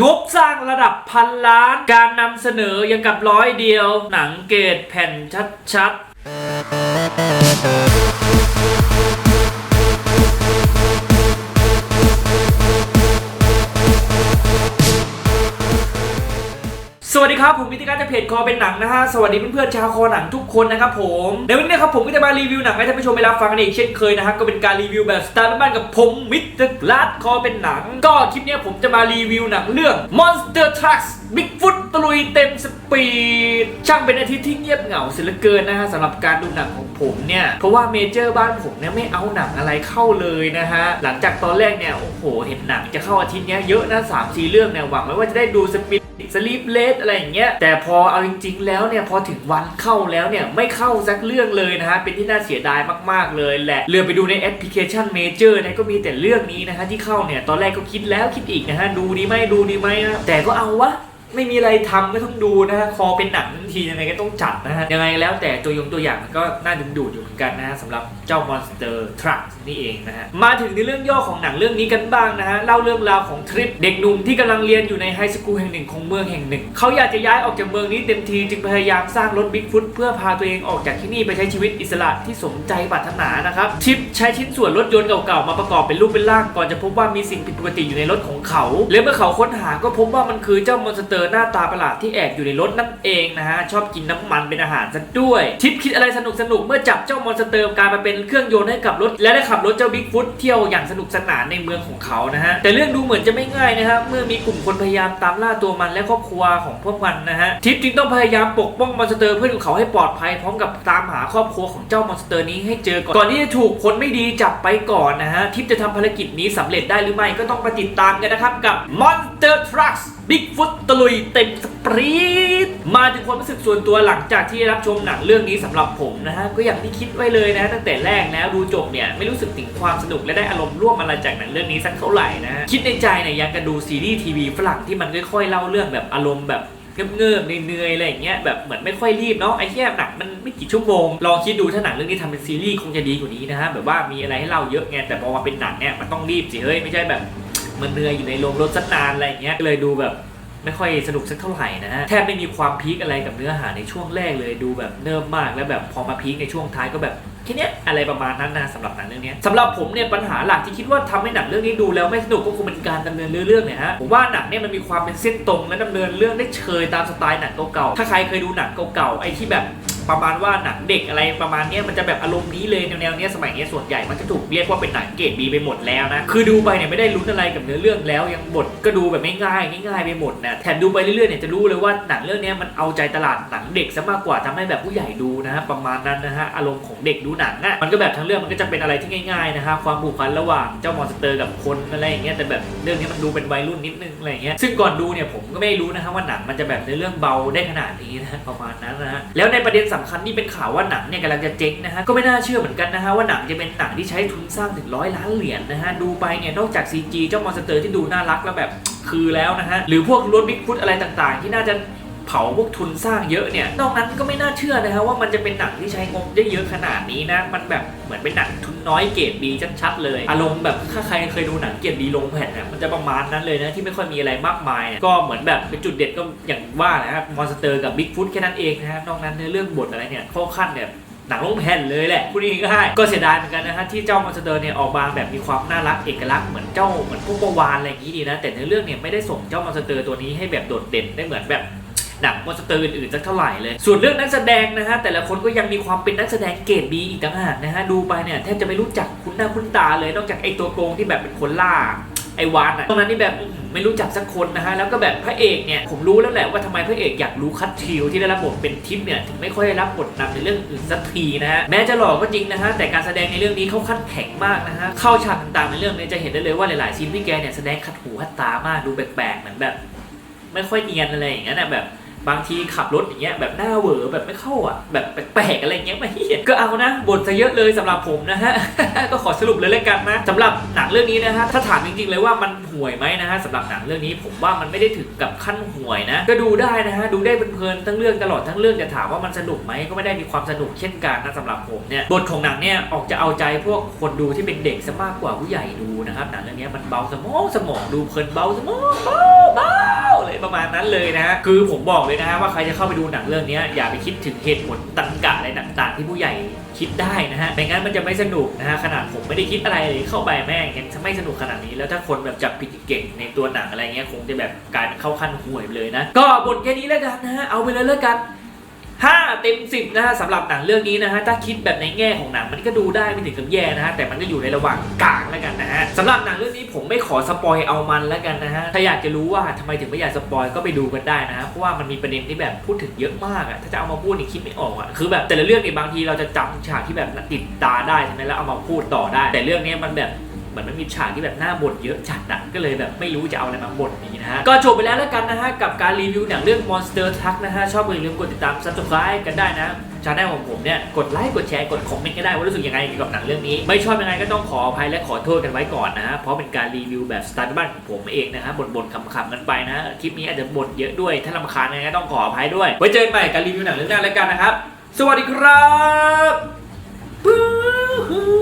งบสร้างระดับพันล้าน การนำเสนอยังกับร้อยเดียว หนังเกตแผ่นชัดๆ ครับผมมิติการจากเพจคอเป็นหนังนะฮะสวัสดีเพื่อนๆชาวคอหนังทุกคนนะครับผมในวันนี้ครับผมก็จะมารีวิวหนังให้ท่านผู้ชมไปรับฟังกันอีกเช่นเคยนะฮะก็เป็นการรีวิวแบบสไตล์บ้านๆกับผมมิสเตอร์ลาดคอเป็นหนัง ก็คลิปนี้ผมจะมารีวิวหนังเรื่อง Monster Trucks Bigfoot ตะลุยเต็มสปีดช่างเป็นอาทิตย์ที่เงียบเหงาเสียเหลือเกินนะฮะสำหรับการดูหนังของผมเนี่ยเพราะว่าเมเจอร์บ้านผมเนี่ยไม่เอาหนังอะไรเข้าเลยนะฮะหลังจากตอนแรกเนี่ยโอ้โหเห็นหนังจะเข้าอาทิตย์นี้เยอะนะสามสี่เรื่องเนี่ยหวังไว้ว่าจะได้ดูสปี สลีปเลสอะไรอย่างเงี้ยแต่พอเอาจริง ๆ แล้วเนี่ยพอถึงวันเข้าแล้วเนี่ยไม่เข้าสักเรื่องเลยนะฮะเป็นที่น่าเสียดายมาก ๆ เลยแหละเรือไปดูในแอปพลิเคชันเมเจอร์นะก็มีแต่เรื่องนี้นะฮะที่เข้าเนี่ยตอนแรกก็คิดแล้วคิดอีกนะฮะดูดีไหมดูดีไหมนะแต่ก็เอาวะ ไม่มีอะไรทำก็ต้องดูนะฮะคอเป็นหนังทันทียังไงก็ต้องจัดนะฮะยังไงแล้วแต่ตัวยงตัวอย่างมันก็น่าดึงดูดอยู่เหมือนกันนะฮะสำหรับเจ้า Monster Truck นี่เองนะฮะมาถึงในเรื่องย่อของหนังเรื่องนี้กันบ้างนะฮะเล่าเรื่องราวของทริปเด็กหนุ่มที่กำลังเรียนอยู่ในไฮสคูลแห่งหนึ่งของเมืองแห่งหนึ่งเขาอยากจะย้ายออกจากเมืองนี้เต็มทีจึงพยายามสร้างรถบิ๊กฟุตเพื่อพาตัวเองออกจากที่นี่ไปใช้ชีวิตอิสระที่สมใจปรารถนานะครับทริปใช้ชิ้นส่วนรถยนต์เก่าๆมาประกอบเป็นรูปเป็นร่างก่อนจะพบว่ามีสิ่งผิดปกติอยู่ในรถของเขาและเมื่อเขาค้นหาก็พบว่ามันคือเจ้ามอนสเตอร์อหน้าตาประหลาดที่แอบอยู่ในรถนั่นเองนะฮะ ชอบกินน้ำมันเป็นอาหารซะด้วย ทิปคิดอะไรสนุกสนุกเมื่อจับเจ้ามอนสเตอร์กลายมาเป็นเครื่องยนต์ให้กับรถ และได้ขับรถเจ้าบิ๊กฟุตเที่ยวอย่างสนุกสนานในเมืองของเขานะฮะ แต่เรื่องดูเหมือนจะไม่ง่ายนะฮะเมื่อมีกลุ่มคนพยายามตามล่าตัวมันและครอบครัวของพวกมันนะฮะทิปจึงต้องพยายามปกป้องมอนสเตอร์เพื่อให้เขาให้ปลอดภัยพร้อมกับตามหาครอบครัวของเจ้ามอนสเตอร์นี้ให้เจอก่อนก่อนที่จะถูกคนไม่ดีจับไปก่อนนะฮะทิปจะทำภารกิจนี้สำเร็จได้หรือไม่ก็ต้องไปติดตามกันนะครับกับ Monster Trucks Bigfoot ตะลุยเต็มสปรีดมาถึงความรู้สึกส่วนตัวหลังจากที่ได้รับชมหนังเรื่องนี้สำหรับผมนะฮะก็อย่างที่คิดไว้เลยนะตั้งแต่แรกแล้วดูจบเนี่ยไม่รู้สึกถึงความสนุกและได้อารมณ์ร่วมอะไรจากหนังเรื่องนี้สักเท่าไหร่นะฮะคิดในใจเนี่ยยังกระดูซีรีส์ทีวีฝรั่งที่มันค่อยๆเล่าเรื่องแบบอารมณ์แบบเงื่อบๆเนื่อยๆอะไรอย่างเงี้ยแบบเหมือนไม่ค่อยรีบเนาะไอ้แค่หนังมันไม่กี่ชั่วโมงลองคิดดูถ้าหนังเรื่องนี้ทำเป็นซีรีส์คงจะดีกว่านี้นะฮะแบบว่ามีอะไรให้เล่าเยอะไงแต่พอมาเป็นหนังเนี่ยมันต้องรีบสิเฮ้ยไม่ใช่แบบมันเหนื่อยอยู่ในโรงรถสักนานอะไรอย่างเงี้ยเลยดูแบบ ไม่ค่อยสนุกสักเท่าไหร่นะฮะแทบไม่มีความพีคอะไรกับเนื้อหาในช่วงแรกเลยดูแบบเนิ่มมากแล้วแบบพอมาพีคในช่วงท้ายก็แบบแค่เนี้ยอะไรประมาณนั้นนะสำหรับหนังเรื่องนี้สำหรับผมเนี่ยปัญหาหลักที่คิดว่าทำให้หนังเรื่องนี้ดูแล้วไม่สนุกก็คงเป็นการดำเนินเรื่องเนี่ยฮะผมว่าหนังเนี่ยมันมีความเป็นเส้นตรงและดำเนินเรื่องได้เชยตามสไตล์หนังเก่าๆถ้าใครเคยดูหนังเก่าๆไอ้ที่แบบ ประมาณว่าหนังเด็กอะไรประมาณเนี้ยมันจะแบบอารมณ์นี้เลยแนวๆเนี้ยสมัยเนี้ยส่วนใหญ่มันจะถูกเรียกว่าเป็นหนังเกรดบีไปหมดแล้วนะคือดูไปเนี่ยไม่ได้ลุ้นอะไรกับเนื้อเรื่องแล้ว ยังบทก็ดูแบบง่ายง่ายๆไปหมดนะแถมดูไปเรื่อยๆเนี่ยจะรู้เลยว่าหนังเรื่องนี้มันเอาใจตลาดหนังเด็กซะมากกว่าทำให้แบบผู้ใหญ่ดู นะฮะประมาณนั้นนะฮะอารมณ์ของเด็กดูหนังอะมันก็แบบทั้งเรื่องมันก็จะเป็นอะไรที่ง่ายๆนะฮะความผูกพันระหว่างเจ้ามอนสเตอร์กับคนอะไรอย่างเงี้ยแต่แบบเรื่องนี้มันดูเป็นวัยรุ่นนิดนึงอะไรอย่างเงี้ยซึ่งก่อนดูเนี่ยผมก็ไม่รู้นะฮะว่าหนังมันจะแบบในเรื่องเบาได้ขนาดนี้นะประมาณนั้นนะฮะแล้วในประเด็นสำคัญที่เป็นข่าวว่าหนังเนี่ยกำลังจะเจ๊งนะฮะก็ไม่น่าเชื่อเหมือนกันนะฮะว่าหนังจะเป็นหนังที่ใช้ทุนสร้างถึงร้อยล้านเหรียญนะฮะดูไปเนี่ยนอกจาก CG เจ้ามอนสเตอร์ที่ดูน่ารักแล้วแบบคือแล้วนะฮะหรือพวกรถบิ๊กฟุตอะไรต่างๆ ที่น่าจะ เผาพวกทุนสร้างเยอะเนี่ย นอกนั้นก็ไม่น่าเชื่อนะฮะว่ามันจะเป็นหนังที่ใช้งบได้เยอะขนาดนี้นะ มันแบบเหมือนเป็นหนังทุนน้อยเกรดดีชัดๆเลย อารมณ์แบบถ้าใครเคยดูหนังเกรดดีลงแผ่นเนี่ยมันจะประมาณนั้นเลยนะที่ไม่ค่อยมีอะไรมากมายเนี่ยก็เหมือนแบบเป็นจุดเด่นก็อย่างว่านะครับมอนสเตอร์กับบิ๊กฟุตแค่นั้นเองนะฮะนอกนั้นในเรื่องบทอะไรเนี่ยเข้าขั้นเนี่ยหนังลงแผ่นเลยแหละพูดง่ายๆก็เสียดายเหมือนกันนะฮะที่เจ้ามอนสเตอร์เนี่ยออกมาแบบมีความน่ารักเอกลักษณ์เหมือนเจ้าเหมือนพวกปวานอะไรอย่างนี้ดีนะ แต่ในเรื่องเนี่ยไม่ได้ส่งเจ้ามอนสเตอร์ตัวนี้ให้แบบโดดเด่นได้เหมือนแบบ หนังมอนสเตอร์อื่นๆสักเท่าไหร่เลย ส่วนเรื่องนักแสดงนะฮะแต่ละคนก็ยังมีความเป็นนักแสดงเกรดบีอีกต่างหากนะฮะดูไปเนี่ยแทบจะไม่รู้จักคุ้นหน้าคุ้นตาเลยนอกจากไอตัวโกงที่แบบเป็นคนล่าไอวานอะตรงนั้นนี่แบบไม่รู้จักสักคนนะฮะ แล้วก็แบบพระเอกเนี่ย ผมรู้แล้วแหละว่าทำไมพระเอกอยากรู้คัตทิวที่ได้รับบทเป็นทิปเนี่ย ถึงไม่ค่อยได้รับบทนำในเรื่องอื่นสักทีนะฮะ แม้จะหล่อก็จริงนะฮะ แต่การแสดงในเรื่องนี้เขาขั้นแข็งมากนะฮะ เข้าฉากต่างๆในเรื่องเนี้จะเห็นได้เลยว่าหลายๆซีนที่แกเนี่ยแสดงขัดหูขัดตามากดูแปลกๆเหมือนแบบ ไม่ค่อยเนียนอะไรอย่างเงี้ยนะแบบ บางทีขับรถอย่างเงี้ยแบบหน้าเวอแบบไม่เข้าอะแบบแปลกๆอะไรเงี้ยไม่เหี้ยก็เอานะบ่นซะเยอะเลยสำหรับผมนะฮะก็ขอสรุปเลยแล้วกันนะสำหรับหนังเรื่องนี้นะฮะถ้าถามจริงๆเลยว่ามันห่วยไหมนะฮะสำหรับหนังเรื่องนี้ผมว่ามันไม่ได้ถึงกับขั้นห่วยนะก็ดูได้นะฮะดูได้เพลินๆทั้งเรื่องตลอดทั้งเรื่องจะถามว่ามันสนุกไหมก็ไม่ได้มีความสนุกเช่นกันนะสำหรับผมเนี่ยบทของหนังเนี่ยออกจะเอาใจพวกคนดูที่เป็นเด็กซะมากกว่าผู้ใหญ่ดูนะครับหนังเรื่องนี้มันเบาสมองสมองดูเพลินเบาสมองเบาเบาเลยประมาณนั้นเลยนะฮะคือผมบอกเลยนะฮะว่าใครจะเข้าไปดูหนังเรื่องนี้อย่าไปคิดถึงเหตุผลตังกะอะไรต่างๆ ที่ผู้ใหญ่คิดได้นะฮะไม่งั้นมันจะไม่สนุกนะฮะขนาดผมไม่ได้คิดอะไรเลยเข้าไปแม่งยังไม่สนุกขนาดนี้แล้วถ้าคนแบบจับผิดเก่งในตัวหนังอะไรเงี้ยคงจะแบบกลายเป็นเข้าขั้นห่วยเลยนะ ก็บทแค่นี้แล้วกันนะฮะเอาไปเลยแล้วกัน 5 เต็ม 10 นะฮะสำหรับหนังเรื่องนี้นะฮะถ้าคิดแบบในแง่ของหนังมันก็ดูได้ไม่ถึงกับแย่นะฮะแต่มันก็อยู่ในระหว่างกลางแล้วกันนะฮะสำหรับหนังเรื่องนี้ผมไม่ขอสปอยเอามันแล้วกันนะฮะถ้าอยากจะรู้ว่าทำไมถึงไม่อยากสปอยก็ไปดูกันได้นะฮะเพราะว่ามันมีประเด็นที่แบบพูดถึงเยอะมากอะถ้าจะเอามาพูดนี่คิดไม่ออกอะคือแบบแต่ละเรื่องเนี่ยบางทีเราจะจำฉากที่แบบติดตาได้ใช่ไหมแล้วเอามาพูดต่อได้ แต่เรื่องนี้มันแบบ เหมือนมันมีฉากที่แบบหน้าบ่นเยอะจัดอะก็เลยแบบไม่รู้จะเอาอะไรมาบ่นนี้นะฮะ ก็จบไปแล้วแล้วกันนะฮะ กับการรีวิวหนังเรื่อง Monster Truck นะฮะ ชอบก็อย่าลืมกดติดตาม subscribe กันได้นะช anel ของผมเนี่ย กดไลค์กดแชร์กดคอมเมนต์ก็ได้ว่ารู้สึกยังไงเกี่ยวกับหนังเรื่องนี้ ไม่ชอบยังไงก็ต้องขออภัยและขอโทษกันไว้ก่อนนะฮะเพราะเป็นการรีวิวแบบสไตล์บ้านของผมเองนะฮะบ่นๆขำๆกันไปนะฮะคลิปนี้อาจจะบ่นเยอะด้วยถ้ารำคาญยังไงก็ต้องขออภัยด้วยไว้เจอกันใหม่กับรีวิวหนังเรื่องหน้าแล้วกันนะครับสวัสดีครับ